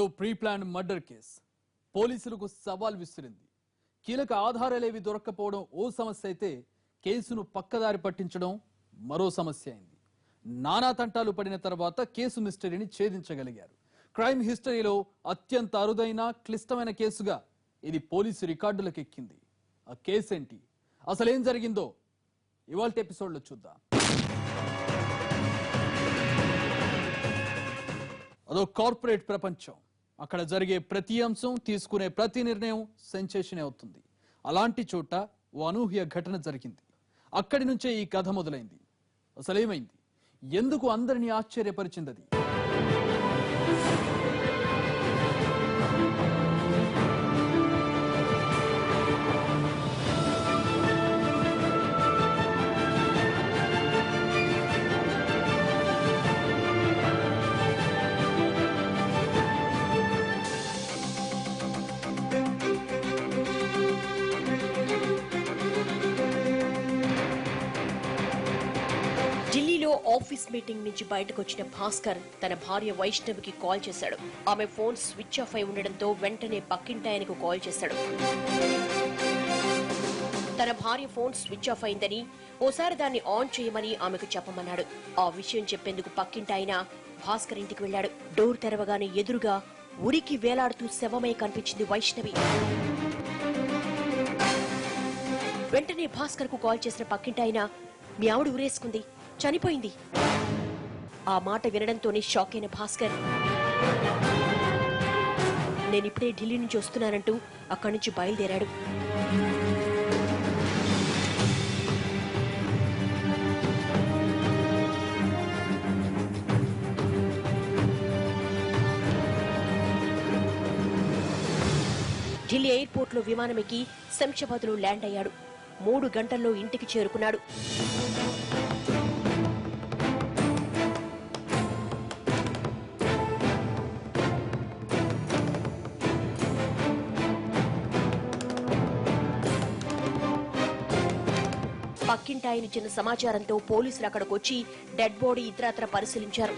అదో pre plan murder case. పోలీసులకు సవాల్ విసిరింది. కీలక ఆధారాలేవి దొరక్కపోవడం ఓ సమస్య అయితే కేసును పక్కదారి పట్టించడం మరో సమస్య అయింది. నానా తంటాలు పడిన తర్వాత కేసు మిస్టరీని ఛేదించగలిగారు. క్రైమ్ హిస్టరీలో అత్యంత అరుదైన క్లిష్టమైన కేసుగా ఇది పోలీసు రికార్డులకు ఎక్కింది ఆ కేసు ఏంటి అసలేం జరిగిందో ఇవాళ ఎపిసోడ్లో చూద్దాం. అదో కార్పొరేట్ ప్రపంచం. అక్కడ జరిగే ప్రతి అంశం తీసుకునే ప్రతి నిర్ణయం సెన్సేషన్ అవుతుంది. అలాంటి చోట ఓ అనూహ్య ఘటన జరిగింది. అక్కడి నుంచే ఈ కథ మొదలైంది. అసలేమైంది? ఎందుకు అందరినీ ఆశ్చర్యపరిచింది ఆఫీస్ మీటింగ్ నుంచి బయటకు వచ్చిన భాస్కర్ తన భార్య వైష్ణవికి కాల్ చేశాడు. ఆమె ఫోన్ స్విచ్ ఆఫ్ అయి ఉండడంతో వెంటనే పక్కింటాయనకు కాల్ చేశాడు. తన భార్య ఫోన్ స్విచ్ ఆఫ్ అయిందని ఓసారి దాన్ని ఆన్ చేయమని ఆమెకు చెప్పమన్నాడు. ఆ విషయం చెప్పేందుకు పక్కింటాయన భాస్కర్ ఇంటికి వెళ్ళాడు. డోర్ తెరవగానే ఎదురుగా ఉరికి వేలాడుతూ శవమై కనిపించింది వైష్ణవి. వెంటనే భాస్కర్కు కాల్ చేసిన పక్కింటాయన మీ ఆవిడ ఉరేసుకుంది చనిపోయింది. ఆ మాట వినడంతోనే షాక్ అయిన భాస్కర్. నేనిప్పుడే ఢిల్లీ నుంచి వస్తున్నానంటూ అక్కడి నుంచి బయలుదేరాడు. ఢిల్లీ ఎయిర్పోర్ట్లో విమానం ఎక్కి శంషాబాద్లో ల్యాండ్ అయ్యాడు. మూడు గంటల్లో ఇంటికి చేరుకున్నాడు. పక్కింటాయన ఇచ్చిన సమాచారంతో పోలీసులు అక్కడికి వచ్చి డెడ్ బాడీ ఇతరత్ర పరిశీలించారు.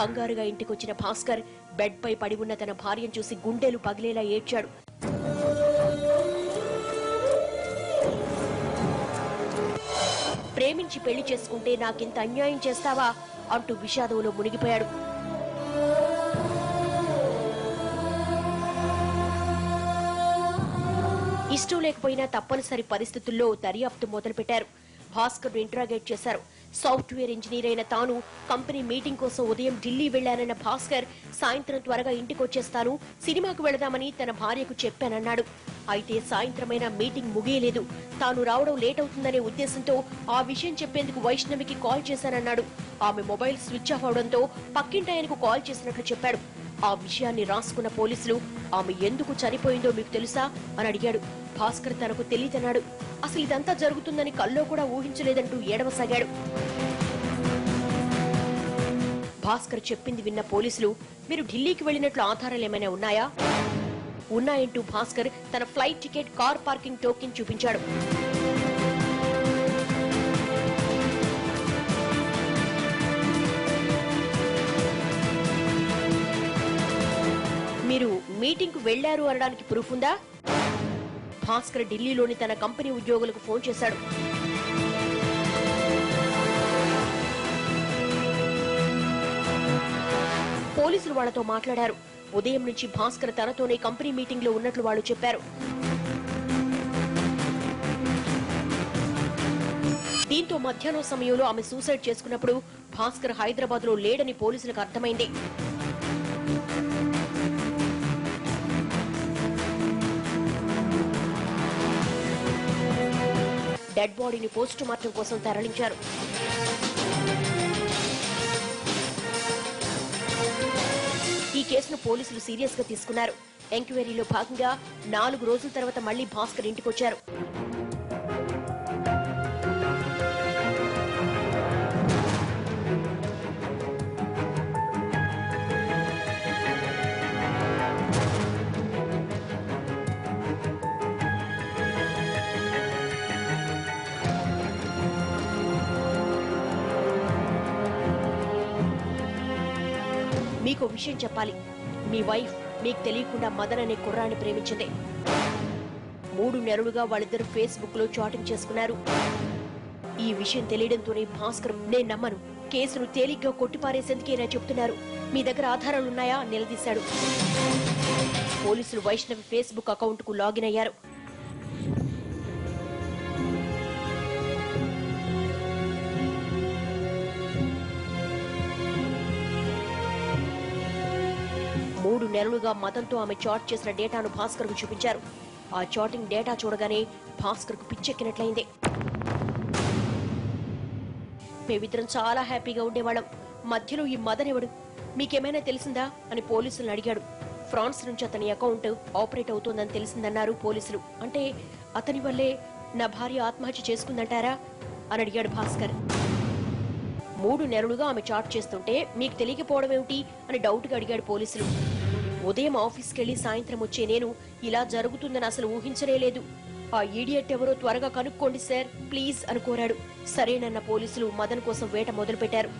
కంగారుగా ఇంటికొచ్చిన భాస్కర్ బెడ్ పై పడి ఉన్న తన భార్యను చూసి గుండెలు పగిలేలా ఏడ్చాడు. ప్రేమించి పెళ్ళి చేసుకుంటే నాకింత అన్యాయం చేస్తావా? అంటూ విషాదంలో మునిగిపోయాడు. ఇష్టం లేకపోయినా తప్పనిసరి పరిస్థితుల్లో దర్యాప్తు మొదలుపెట్టారు. భాస్కర్ ఇంట్రాగేట్ చేశారు. సాఫ్ట్వేర్ ఇంజనీర్ అయిన తాను కంపెనీ మీటింగ్ కోసం ఉదయం ఢిల్లీ వెళ్ళానన్న భాస్కర్ సాయంత్రం త్వరగా ఇంటికొచ్చేస్తాను సినిమాకు వెళదామని తన భార్యకు చెప్పానన్నాడు. అయితే సాయంత్రమైన మీటింగ్ ముగియలేదు. తాను రావడం లేట్ అవుతుందనే ఉద్దేశంతో ఆ విషయం చెప్పేందుకు వైష్ణవికి కాల్ చేశానన్నాడు. ఆమె మొబైల్ స్విచ్ ఆఫ్ అవడంతో పక్కింటాయనకు కాల్ చేసినట్లు చెప్పాడు. ఆ విషయాన్ని రాసుకున్న పోలీసులు ఆమె ఎందుకు చనిపోయిందో మీకు తెలుసా? అని అడిగాడు. భాస్కర్ తనకు తెలియదన్నాడు. అసలు ఇదంతా జరుగుతుందని కల్లో కూడా ఊహించలేదంటూ ఏడవసాగాడు. భాస్కర్ చెప్పింది విన్న పోలీసులు మీరు ఢిల్లీకి వెళ్ళినట్లు ఆధారాలు ఏమైనా ఉన్నాయా? ఉన్నాయంటూ భాస్కర్ తన flight ticket car parking token చూపించాడు. మీటింగ్కు వెళ్ళారు అనడానికి ప్రూఫ్ ఉందా? భాస్కర్ ఢిల్లీలోని తన కంపెనీ ఉద్యోగులకు ఫోన్ చేశాడు. పోలీసులు వాళ్ళతో మాట్లాడారు. ఉదయం నుంచి భాస్కర్ తనతోనే కంపెనీ మీటింగ్లో ఉన్నట్లు వాళ్ళు చెప్పారు. దీంతో మధ్యాహ్నం సమయంలో ఆమె సూసైడ్ చేసుకున్నప్పుడు భాస్కర్ హైదరాబాద్లో లేడని పోలీసులకు అర్థమైంది. డెడ్ బాడీని పోస్టు మార్టం కోసం తరలించారు. ఈ కేసును పోలీసులు సీరియస్గా తీసుకున్నారు. ఎంక్వైరీలో భాగంగా నాలుగు రోజుల తర్వాత మళ్ళీ భాస్కర్ ఇంటికొచ్చారు. మీకు విషయం చెప్పాలి. మీ వైఫ్ మీకు తెలియకుండా మదన్ అనే కుర్రాన్ని ప్రేమించింది. మూడు నెలలుగా వాళ్ళిద్దరు ఫేస్బుక్లో చాటింగ్ చేసుకున్నారు. ఈ విషయం తెలియడంతోనే భాస్కర్ నేను నమ్మను. కేసును తేలిగ్గా కొట్టిపారేసేందుకే చెప్తున్నారు. మీ దగ్గర ఆధారాలున్నాయా? నిలదీశాడు. పోలీసులు వైష్ణవి ఫేస్బుక్ అకౌంట్కు లాగిన్ అయ్యారు. నెలలుగా మతంతో ఆమె చాట్ చేసిన డేటాను భాస్కర్కు చూపించారు. ఆ చాటింగ్ డేటా చూడగానే భాస్కర్కు పిచ్చెక్కినట్లయింది. మేమిద్దరం చాలా హ్యాపీగా ఉండేవాళ్ళం. మధ్యలో ఈ మదన్ ఎవడు? మీకేమైనా తెలిసిందా? అని పోలీసులను అడిగాడు. ఫ్రాన్స్ నుంచి అతని అకౌంట్ ఆపరేట్ అవుతోందని తెలిసిందన్నారు పోలీసులు. అంటే అతని వల్లే నా భార్య ఆత్మహత్య చేసుకుందంటారా? అని అడిగాడు భాస్కర్. మూడు నెలలుగా ఆమె చాట్ చేస్తుంటే మీకు తెలియకపోవడం ఏమిటి అని డౌట్గా అడిగాడు పోలీసులు. ఉదయం ఆఫీస్కి వెళ్ళి సాయంత్రం వచ్చే నేను ఇలా జరుగుతుందని అసలు ఊహించనే లేదు ఆ ఈడియట్ ఎవరో త్వరగా కనుక్కోండి సార్ ప్లీజ్ అని కోరాడు. సరేనన్న పోలీసులు మదన్ కోసం వేట మొదలుపెట్టారు.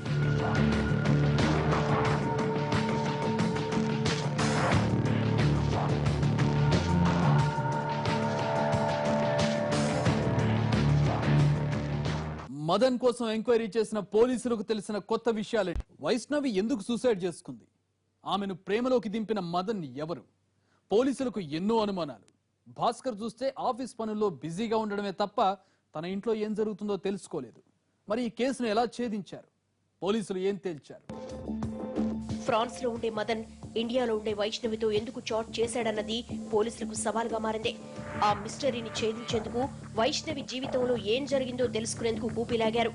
మదన్ కోసం ఎంక్వైరీ చేసిన పోలీసులకు తెలిసిన కొత్త విషయాలు. వైష్ణవి ఎందుకు సూసైడ్ చేసుకుంది? ఆమెను ప్రేమలోకి దింపిన మదన్ ఎవరు? పోలీసులకు ఎన్నో అనుమానాలు. భాస్కర్ చూస్తే ఆఫీస్ పనుల్లో బిజీగా ఉండడమే తప్ప తన ఇంట్లో ఏం జరుగుతుందో తెలుసుకోలేదు. మరి ఈ కేసును ఎలా ఛేదించారు? పోలీసులు ఏం తేల్చారు? ఫ్రాన్స్లో ఉండే మదన్ ఇండియాలో ఉండే వైష్ణవితో ఎందుకు చాట్ చేశాడన్నది పోలీసులకు సవాల్గా మారింది. ఆ మిస్టరీని ఛేదించేందుకు వైష్ణవి జీవితంలో ఏం జరిగిందో తెలుసుకునేందుకు ఊపిలాగారు.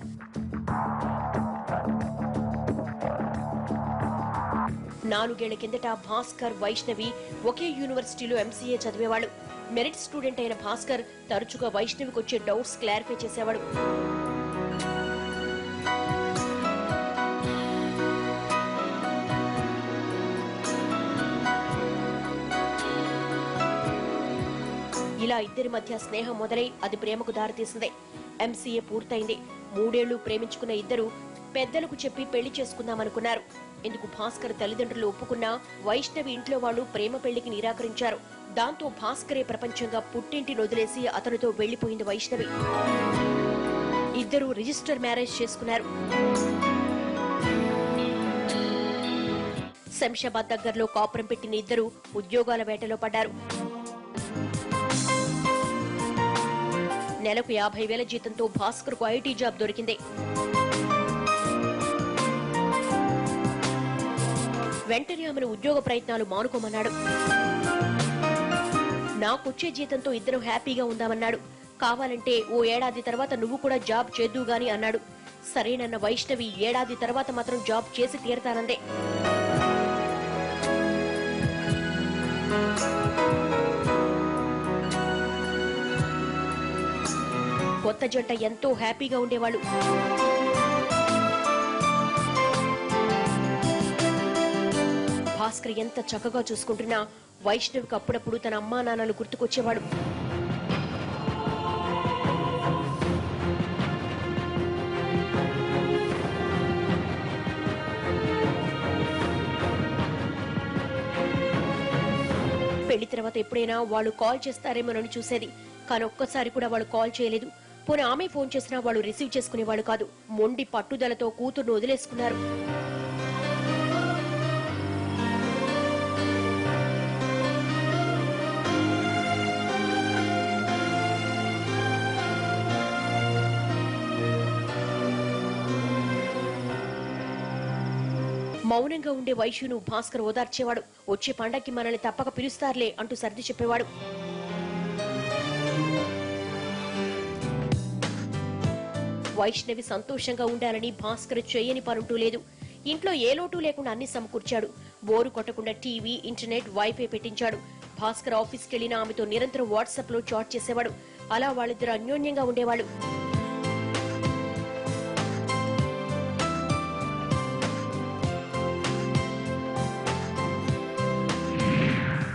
నాలుగేళ్ళ కిందట భాస్కర్ వైష్ణవి ఒకే యూనివర్సిటీలో ఎంసీఏ చదివేవాడు మెరిట్ స్టూడెంట్ అయిన భాస్కర్ తరచుగా వైష్ణవికి వచ్చే డౌట్స్ క్లారిఫై చేసేవాడు. ఇలా ఇద్దరి మధ్య స్నేహం మొదలై అది ప్రేమకు దారితీసింది. ఎంసీఏ పూర్తయింది. మూడేళ్ళు ప్రేమించుకున్న ఇద్దరు పెద్దలకు చెప్పి పెళ్ళి చేసుకుందామనుకున్నారు ఇందుకు భాస్కర్ తల్లిదండ్రులు ఒప్పుకున్నా వైష్ణవి ఇంట్లో వాళ్ళు ప్రేమ పెళ్ళికి నిరాకరించారు. దాంతో భాస్కరే ప్రపంచంగా పుట్టింటిని వదిలేసి అతనితో వెళ్ళిపోయింది వైష్ణవి. ఇద్దరు రిజిస్టర్ మ్యారేజ్ చేసుకున్నారు. శంషాబాద్ దగ్గరలో కాపురం పెట్టిన ఇద్దరు ఉద్యోగాల వేటలో పడ్డారు. నెలకు యాభై వేల జీతంతో భాస్కర్కు ఐటీ జాబ్ దొరికింది. వెంటనే ఆమెను ఉద్యోగ ప్రయత్నాలు మానుకోమన్నాడు. నాకొచ్చే జీతంతో ఇద్దరు హ్యాపీగా ఉందామన్నాడు. కావాలంటే ఓ ఏడాది తర్వాత నువ్వు కూడా జాబ్ చేద్దు గాని అన్నాడు. సరేనన్న వైష్ణవి ఏడాది తర్వాత మాత్రం జాబ్ చేసి తీరతానందే. కొత్త జంట ఎంతో హ్యాపీగా ఉండేవాళ్ళు. భాస్కర్ ఎంత చక్కగా చూసుకుంటున్నా. వైష్ణవికి అప్పుడప్పుడు తన అమ్మా నాన్నలు గుర్తుకొచ్చేవాడు. పెళ్ళి తర్వాత ఎప్పుడైనా వాళ్ళు కాల్ చేస్తారేమోనని చూసేది. కానీ ఒక్కసారి కూడా వాళ్ళు కాల్ చేయలేదు. పోనీ ఆమె ఫోన్ చేసినా వాళ్ళు రిసీవ్ చేసుకునేవాళ్ళు కాదు. మొండి పట్టుదలతో కూతుర్ను వదిలేసుకున్నారు. మౌనంగా ఉండే వైశ్యును భాస్కర్ ఓదార్చేవాడు. వచ్చే పండక్కి మనల్ని తప్పక పిలుస్తారులే అంటూ సర్ది చెప్పేవాడు. వైష్ణవి సంతోషంగా ఉండాలని భాస్కర్ చేయని పనుంటూ లేదు. ఇంట్లో ఏ లోటు లేకుండా అన్ని సమకూర్చాడు. బోరు కొట్టకుండా టీవీ ఇంటర్నెట్ వైఫై పెట్టించాడు. భాస్కర్ ఆఫీస్కి వెళ్ళిన ఆమెతో నిరంతరం వాట్సాప్లో చాట్ చేసేవాడు. అలా వాళ్ళిద్దరు అన్యోన్యంగా ఉండేవాళ్ళు.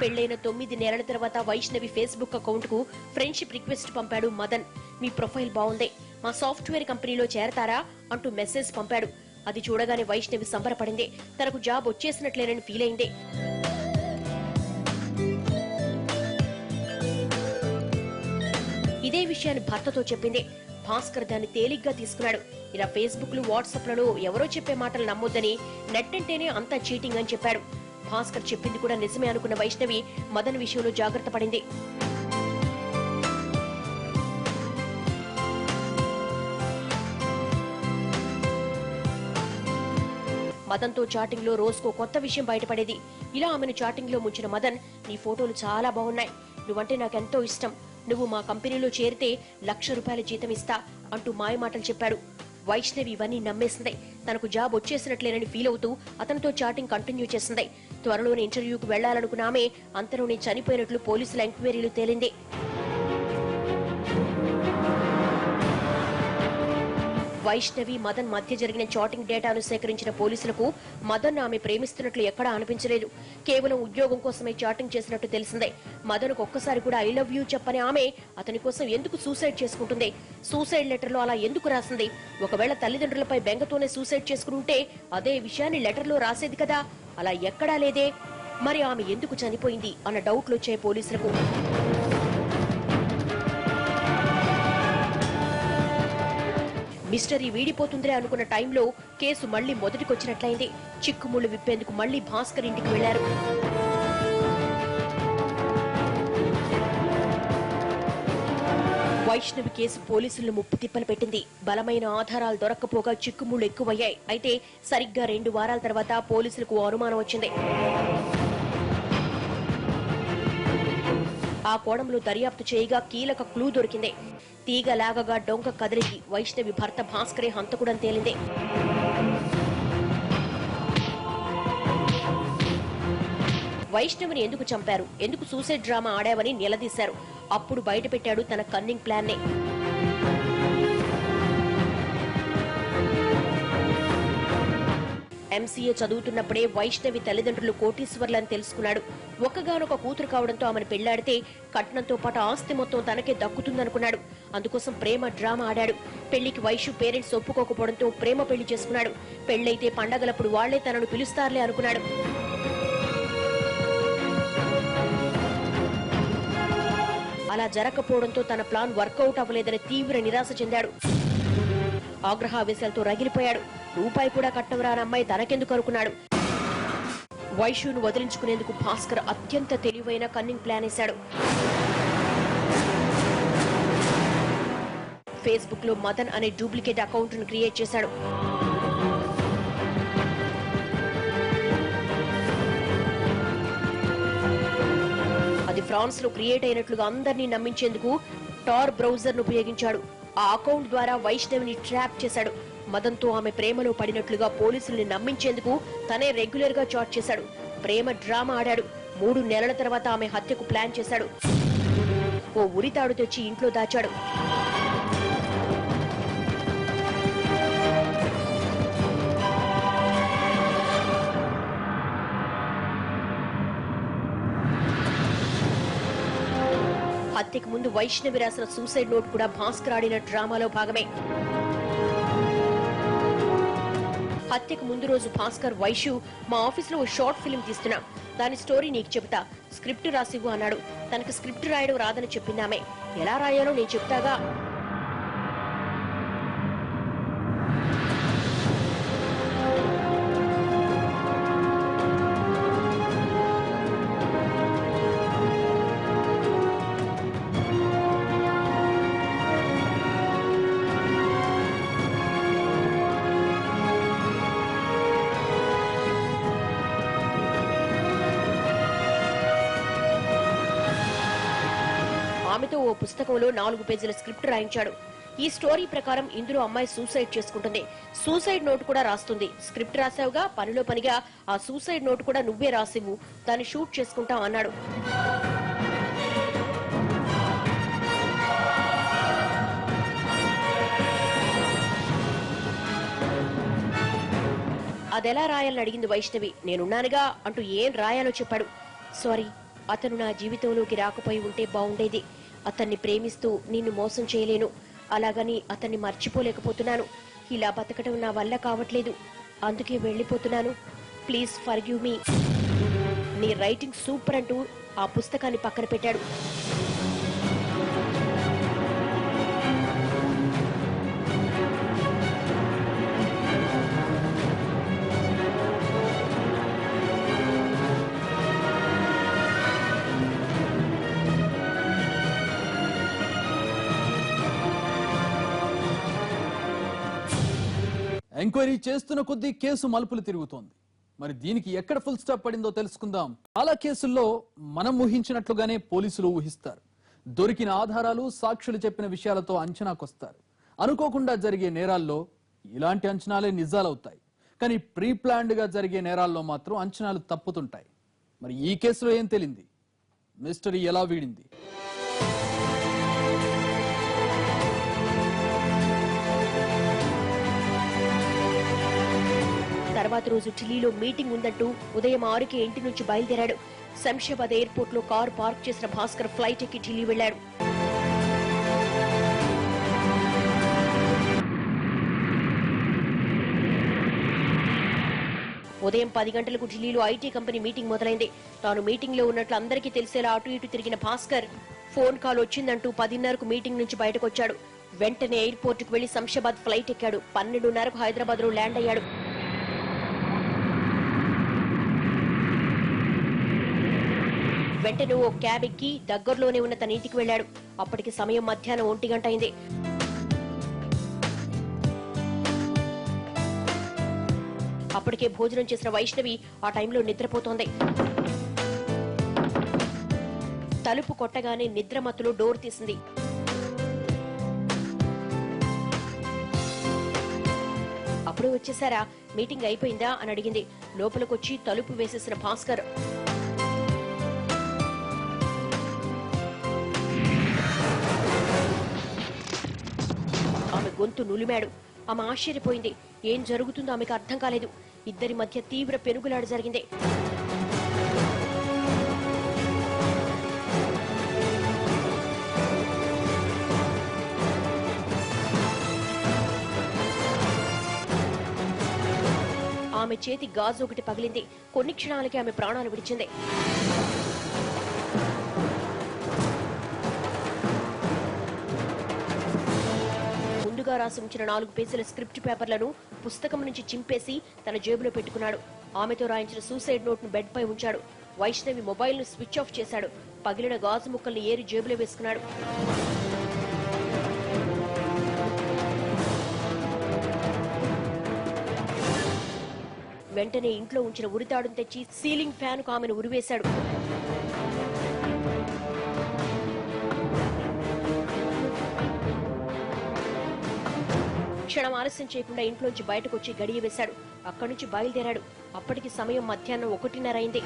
పెళ్ళైన తొమ్మిది నెలల తర్వాత వైష్ణవి ఫేస్బుక్ అకౌంట్కు ఫ్రెండ్షిప్ రిక్వెస్ట్ పంపాడు మదన్. మీ ప్రొఫైల్ బాగుంది మా సాఫ్ట్వేర్ కంపెనీలో చేరతారా అంటూ మెసేజ్ పంపాడు. అది చూడగానే వైష్ణవి సంబరపడింది. తనకు జాబ్ వచ్చేసినట్లేనని ఫీల్ అయింది. ఇదే విషయాన్ని భర్తతో చెప్పింది. భాస్కర్ దాన్ని తేలిగ్గా తీసుకున్నాడు. ఇలా ఫేస్బుక్లు వాట్సాప్లలో ఎవరో చెప్పే మాటలు నమ్మొద్దని నెట్ అంటేనే అంతా చీటింగ్ అని చెప్పాడు. భాస్కర్ చెప్పింది కూడా నిజమే అనుకున్న వైష్ణవి మదన్ విషయంలో జాగ్రత్త పడింది. మదన్తో చాటింగ్లో రోజుకో కొత్త విషయం బయటపడేది. ఇలా ఆమెను చాటింగ్లో ముంచిన మదన్ నీ ఫోటోలు చాలా బాగున్నాయి. నువ్వంటే నాకెంతో ఇష్టం. నువ్వు మా కంపెనీలో చేరితే లక్ష రూపాయల జీతం ఇస్తా అంటూ మాయమాటలు చెప్పాడు. వైష్ణవి ఇవన్నీ నమ్మేసింది. తనకు జాబ్ వచ్చేసినట్లేనని ఫీల్ అవుతూ అతనితో చాటింగ్ కంటిన్యూ చేసింది. త్వరలోనే ఇంటర్వ్యూకు వెళ్ళాలనుకున్నామే అంతలోనే చనిపోయినట్లు పోలీసుల ఎంక్వైరీలు తేలింది. వైష్ణవి మదన్ మధ్య జరిగిన చాటింగ్ డేటాను సేకరించిన పోలీసులకు మదన్ ఆమె ప్రేమిస్తున్నట్లు ఎక్కడా అనిపించలేదు. కేవలం ఉద్యోగం కోసమే చాటింగ్ చేసినట్టు తెలిసిందే. మదన్కు ఒక్కసారి కూడా ఐ లవ్ యూ చెప్పని ఆమె అతని కోసం ఎందుకు సూసైడ్ చేసుకుంటుంది? సూసైడ్ లెటర్లో అలా ఎందుకు రాసింది? ఒకవేళ తల్లిదండ్రులపై బెంగతోనే సూసైడ్ చేసుకుంటే అదే విషయాన్ని లెటర్లో రాసేది కదా? అలా ఎక్కడా లేదే? మరి ఆమె ఎందుకు చనిపోయింది? అన్న డౌట్లు వచ్చాయి పోలీసులకు. మిస్టరీ వీడిపోతుందిరే అనుకున్న టైంలో కేసు మళ్ళీ మొదటికొచ్చినట్లయింది. చిక్కుముళ్ళు విప్పేందుకు మళ్ళీ భాస్కర్ ఇంటికి వెళ్ళారు వైష్ణవి కేసు పోలీసులను ముప్పు తిప్పలు పెట్టింది. బలమైన ఆధారాలు దొరక్కపోగా చిక్కుముళ్ళు ఎక్కువయ్యాయి. అయితే సరిగ్గా రెండు వారాల తర్వాత పోలీసులకు అనుమానం వచ్చింది. ఆ కోణంలో దర్యాప్తు చేయగా కీలక క్లూ దొరికింది. తీగ లాగగా డొంక కదిలికి వైష్ణవి భర్త భాస్కరే హంతకుడని తేలింది. వైష్ణవిని ఎందుకు చంపారు? ఎందుకు సూసైడ్ డ్రామా ఆడావని నిలదీశారు. అప్పుడు బయటపెట్టాడు తన కన్నింగ్ ప్లాన్ ఎంసీఏ చదువుతున్నప్పుడే వైష్ణవి తల్లిదండ్రులు కోటీశ్వర్లని తెలుసుకున్నాడు. ఒక్కగానొక కూతురు కావడంతో ఆమెను పెళ్ళాడితే కట్నంతో పాటు ఆస్తి మొత్తం తనకే దక్కుతుందనుకున్నాడు. అందుకోసం ప్రేమ డ్రామా ఆడాడు. పెళ్ళికి వైషు పేరెంట్స్ ఒప్పుకోకపోవడంతో ప్రేమ పెళ్ళి చేసుకున్నాడు. పెళ్ళైతే పండగలప్పుడు వాళ్ళే తనను పిలుస్తారులే అనుకున్నాడు. అలా జరగకపోవడంతో తన ప్లాన్ వర్కౌట్ అవ్వలేదని తీవ్ర నిరాశ చెందాడు. ఆగ్రహావేశాలతో రగిలిపోయాడు. రూపాయి కూడా కట్టవరాని అమ్మాయి తనకెందుకు అనుకున్నాడు. వైశ్యును వదిలించుకునేందుకు భాస్కర్ అత్యంత తెలివైన కన్నింగ్ ప్లాన్ వేశాడు. ఫేస్బుక్లో మదన్ అనే డూప్లికేట్ అకౌంట్ను క్రియేట్ చేశాడు. అది ఫ్రాన్స్లో క్రియేట్ అయినట్లుగా అందరినీ నమ్మించేందుకు టార్ బ్రౌజర్ను ఉపయోగించాడు. ఆ అకౌంట్ ద్వారా వైష్ణవిని ట్రాప్ చేశాడు. మదంతో ఆమె ప్రేమలో పడినట్లుగా పోలీసుల్ని నమ్మించేందుకు తనే రెగ్యులర్గా చాట్ చేశాడు. ప్రేమ డ్రామా ఆడాడు. మూడు నెలల తర్వాత ఆమె హత్యకు ప్లాన్ చేశాడు. ఓ ఉరితాడు తెచ్చి ఇంట్లో దాచాడు. హత్యకు ముందు వైష్ణవి రాసిన సూసైడ్ నోట్ కూడా భాస్కర్ ఆడిన డ్రామాలో భాగమే. హత్యకు ముందు రోజు భాస్కర్ వైషు మా ఆఫీస్లో ఓ షార్ట్ ఫిల్మ్ తీస్తున్నా. దాని స్టోరీ నీకు చెబుతా. స్క్రిప్ట్ రాసివ్వు అన్నాడు. తనకు స్క్రిప్ట్ రాయడం రాదని చెప్పిందామే ఎలా రాయాలో నేను చెప్తాగా? ఆమెతో ఓ పుస్తకంలో నాలుగు పేజీల స్క్రిప్ట్ రాయించాడు. ఈ స్టోరీ ప్రకారం ఇందులో అమ్మాయి సూసైడ్ చేసుకుంటుంది. సూసైడ్ నోట్ కూడా రాస్తుంది. స్క్రిప్ట్ రాసావుగా పనిలో పనిగా ఆ సూసైడ్ నోట్ కూడా నువ్వే రాసివు దాన్ని షూట్ చేసుకుంటాం అన్నాడు. అదెలా రాయాలని అడిగింది వైష్ణవి. నేనున్నానుగా అంటూ ఏం రాయాలో చెప్పాడు. సారీ అతను నా జీవితంలోకి రాకపోయి ఉంటే బాగుండేది అతన్ని ప్రేమిస్తూ నిన్ను మోసం చేయలేను. అలాగని అతన్ని మర్చిపోలేకపోతున్నాను. ఇలా బతకడం నా వల్ల కావట్లేదు. అందుకే వెళ్ళిపోతున్నాను. Please forgive me. నీ రైటింగ్ సూపర్ అంటూ ఆ పుస్తకాన్ని పక్కన పెట్టాడు. ఎంక్వైరీ చేస్తున్న కొద్దీ కేసు మలుపులు తిరుగుతోంది. మరి దీనికి ఎక్కడ ఫుల్ స్టాప్ పడిందో తెలుసుకుందాం. చాలా కేసుల్లో మనం ఊహించినట్లుగానే పోలీసులు ఊహిస్తారు. దొరికిన ఆధారాలు సాక్షులు చెప్పిన విషయాలతో అంచనాకొస్తారు. అనుకోకుండా జరిగే నేరాల్లో ఇలాంటి అంచనాలే నిజాలవుతాయి. కానీ ప్రీ ప్లాన్డ్గా జరిగే నేరాల్లో మాత్రం అంచనాలు తప్పుతుంటాయి. మరి ఈ కేసులో ఏం తెలింది? మిస్టరీ ఎలా వీడింది? తర్వాత రోజు ఢిల్లీలో మీటింగ్ ఉందంటూ ఉదయం ఆరుకి ఇంటి నుంచి బయలుదేరాడు. శంషాబాద్ ఎయిర్పోర్ట్లో కారు పార్క్ చేసిన భాస్కర్ ఫ్లైట్ ఎక్కి ఢిల్లీ వెళ్ళాడు ఉదయం పది గంటలకు ఢిల్లీలో ఐటీ కంపెనీ మీటింగ్ మొదలైంది. తాను మీటింగ్లో ఉన్నట్లు అందరికీ తెలిసేలా అటు ఇటు తిరిగిన భాస్కర్ ఫోన్ కాల్ వచ్చిందంటూ పదిన్నరకు మీటింగ్ నుంచి బయటకొచ్చాడు. వెంటనే ఎయిర్పోర్ట్కు వెళ్ళి శంషాబాద్ ఫ్లైట్ ఎక్కాడు. పన్నెండున్నరకు హైదరాబాద్లో ల్యాండ్ అయ్యాడు. వెంటనే ఓ క్యాబ్ ఎక్కి దగ్గరలోనే ఉన్న తన ఇంటికి వెళ్ళాడు. అప్పటికి సమయం మధ్యాహ్నం ఒంటి గంట అయింది. అప్పటికే భోజనం చేసిన వైష్ణవి ఆ టైంలో నిద్రపోతోంది. తలుపు కొట్టగానే నిద్రమత్తులో డోర్ తీసింది. అప్పుడు వచ్చేసారా? మీటింగ్ అయిపోయిందా? అని అడిగింది. లోపలికొచ్చి తలుపు వేసేసిన భాస్కర్. గొంతు నులిమాడు. ఆమె ఆశ్చర్యపోయింది. ఏం జరుగుతుందో ఆమెకు అర్థం కాలేదు. ఇద్దరి మధ్య తీవ్ర పెనుగులాడ జరిగింది. ఆమె చేతి గాజు ఒకటి పగిలింది. కొన్ని క్షణాలకి ఆమె ప్రాణాలు విడిచింది. ముందుగా రాసి ఉంచిన నాలుగు పేజీల స్క్రిప్ట్ పేపర్లను పుస్తకం నుంచి చింపేసి తన జేబులో పెట్టుకున్నాడు. ఆమెతో రాయించిన సూసైడ్ నోట్ను బెడ్ పై ఉంచాడు. వైష్ణవి మొబైల్ను స్విచ్ ఆఫ్ చేశాడు. పగిలిన గాజు ముక్కల్ని ఏరి జేబులో వేసుకున్నాడు. వెంటనే ఇంట్లో ఉంచిన ఉరితాడును తెచ్చి సీలింగ్ ఫ్యాన్కు ఆమెను ఉరివేశాడు. క్షణం ఆలస్యం చేయకుండా ఇంట్లోంచి బయటకు వచ్చి గడియ వేశాడు. అక్కడి నుంచి బయలుదేరాడు. అప్పటికి సమయం మధ్యాహ్నం ఒకటిన్నర అయింది.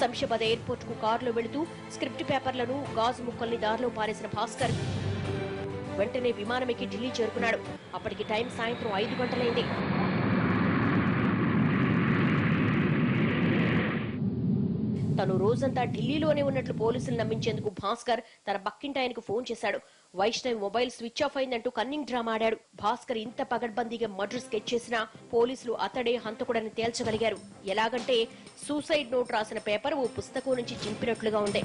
శంషాబాద్ ఎయిర్పోర్ట్కు కారులో వెళుతూ స్క్రిప్ట్ పేపర్లను గాజు ముక్కల్ని దారిలో పారేసిన భాస్కర్. వెంటనే విమానం ఎక్కి ఢిల్లీ చేరుకున్నాడు. అప్పటికి టైం సాయంత్రం ఐదు గంటలైంది. తను రోజంతా ఢిల్లీలోనే ఉన్నట్లు పోలీసులు నమ్మించేందుకు భాస్కర్ తన బక్కింటాయనకు ఫోన్ చేశాడు. వైష్ణవి మొబైల్ స్విచ్ ఆఫ్ అయిందంటూ కన్నింగ్ డ్రామా ఆడాడు. భాస్కర్ ఇంత పగడ్బందీగా మర్డర్ స్కెచ్ చేసినా పోలీసులు అతడే హంతకుడని తేల్చగలిగారు. ఎలాగంటే సూసైడ్ నోట్ రాసిన పేపర్ ఓ పుస్తకం నుంచి చింపినట్లుగా ఉంది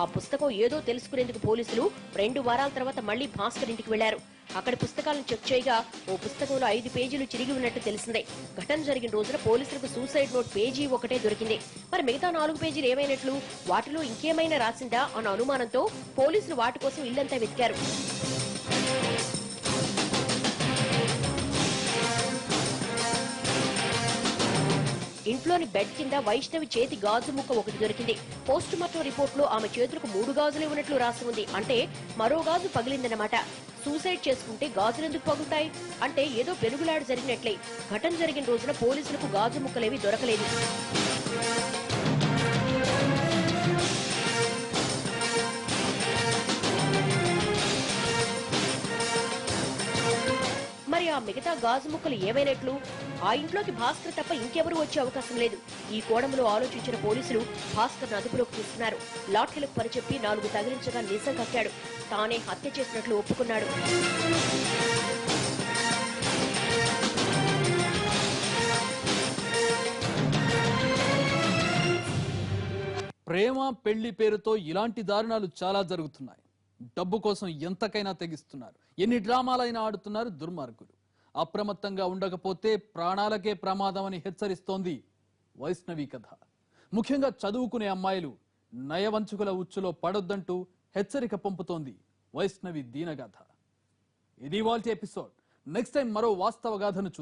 ఆ పుస్తకం ఏదో తెలుసుకునేందుకు పోలీసులు రెండు వారాల తర్వాత మళ్ళీ భాస్కర్ ఇంటికి వెళ్ళారు అక్కడ పుస్తకాలను చెక్ చేయగా ఓ పుస్తకంలో ఐదు పేజీలు చిరిగి ఉన్నట్టు తెలిసిందే. ఘటన జరిగిన రోజున పోలీసులకు సూసైడ్ నోట్ పేజీ ఒకటే దొరికింది. మరి మిగతా నాలుగు పేజీలు ఏమైనట్లు? వాటిలో ఇంకేమైనా రాసిందా? అన్న అనుమానంతో పోలీసులు వాటి కోసం ఇల్లంతా వెతికారు. ఇంట్లోని బెడ్ కింద వైష్ణవి చేతి గాజు ముక్క ఒకటి దొరికింది. పోస్ట్ మార్టం రిపోర్ట్లో ఆమె చేతులకు మూడు గాజులే ఉన్నట్లు రాసి ఉంది. అంటే మరో గాజు పగిలిందన్నమాట. సూసైడ్ చేసుకుంటే గాజులు ఎందుకు పగులుతాయి? అంటే ఏదో పెనుగులాట జరిగినట్లే. ఘటన జరిగిన రోజున పోలీసులకు గాజు ముక్కలేవి దొరకలేదు. మిగతా గాజు ముక్కలు ఏమైనట్లు? ఆ ఇంట్లోకి భాస్కర్ తప్ప ఇంకెవరూ వచ్చే అవకాశం లేదు. ఈ కోణంలో ఆలోచించిన పోలీసులు భాస్కర్ అదుపులోకి తీసుకున్నారు. లాఠీలకు పరిచెప్పి నాలుగు తగిలించగా నిజం కక్కాడు. తానే హత్య చేసినట్లు ఒప్పుకున్నాడు. ప్రేమ పెళ్ళి పేరుతో ఇలాంటి దారుణాలు చాలా జరుగుతున్నాయి. డబ్బు కోసం ఎంతకైనా తెగిస్తున్నారు. ఎన్ని డ్రామాలైనా ఆడుతున్నారు దుర్మార్గులు. అప్రమత్తంగా ఉండకపోతే ప్రాణాలకే ప్రమాదం అని హెచ్చరిస్తోంది వైష్ణవి కథ. ముఖ్యంగా చదువుకునే అమ్మాయిలు నయవంచుకుల ఉచ్చులో పడొద్దంటూ హెచ్చరిక పంపుతోంది వైష్ణవి దీనగాథ. ఇది వాల్టి ఎపిసోడ్. నెక్స్ట్ టైం మరో వాస్తవ గాథను చూద్దాం.